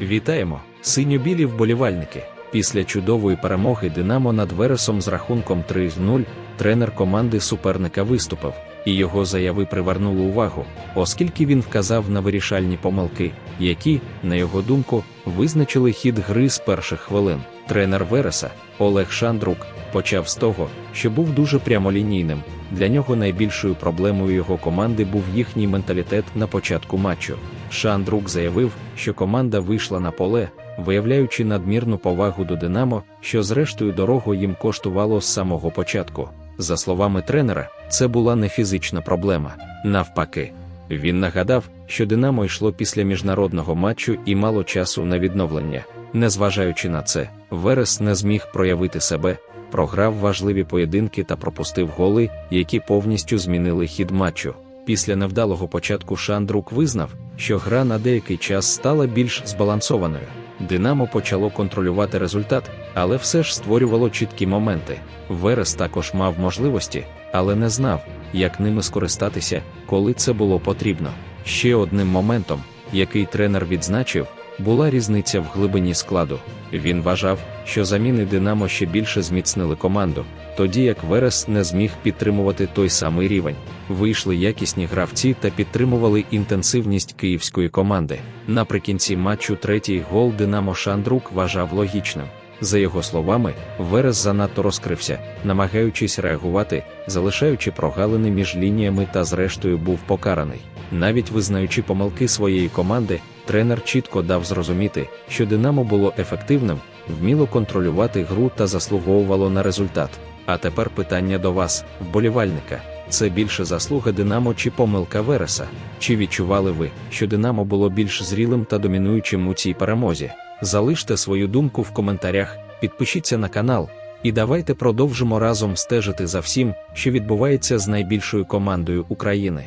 Вітаємо, синьо-білі вболівальники. Після чудової перемоги Динамо над Вересом з рахунком 3-0 тренер команди суперника виступив, і його заяви привернули увагу, оскільки він вказав на вирішальні помилки, які, на його думку, визначили хід гри з перших хвилин. Тренер Вереса Олег Шандрук почав з того, що був дуже прямолінійним. Для нього найбільшою проблемою його команди був їхній менталітет на початку матчу. Шандрук заявив, що команда вийшла на поле, виявляючи надмірну повагу до Динамо, що зрештою дорого їм коштувало з самого початку. За словами тренера, це була не фізична проблема. Навпаки, він нагадав, що Динамо йшло після міжнародного матчу і мало часу на відновлення. Незважаючи на це, Верес не зміг проявити себе, програв важливі поєдинки та пропустив голи, які повністю змінили хід матчу. Після невдалого початку Шандрук визнав, що гра на деякий час стала більш збалансованою. Динамо почало контролювати результат, але все ж створювало чіткі моменти. Верес також мав можливості, але не знав, як ними скористатися, коли це було потрібно. Ще одним моментом, який тренер відзначив, була різниця в глибині складу. Він вважав, що заміни Динамо ще більше зміцнили команду, тоді як Верес не зміг підтримувати той самий рівень. Вийшли якісні гравці та підтримували інтенсивність київської команди. Наприкінці матчу третій гол Динамо Шандрук вважав логічним. За його словами, Верес занадто розкрився, намагаючись реагувати, залишаючи прогалини між лініями та зрештою був покараний. Навіть визнаючи помилки своєї команди, тренер чітко дав зрозуміти, що Динамо було ефективним, вміло контролювати гру та заслуговувало на результат. А тепер питання до вас, вболівальника. Це більше заслуга Динамо чи помилка Вереса? Чи відчували ви, що Динамо було більш зрілим та домінуючим у цій перемозі? Залиште свою думку в коментарях, підпишіться на канал, і давайте продовжимо разом стежити за всім, що відбувається з найбільшою командою України.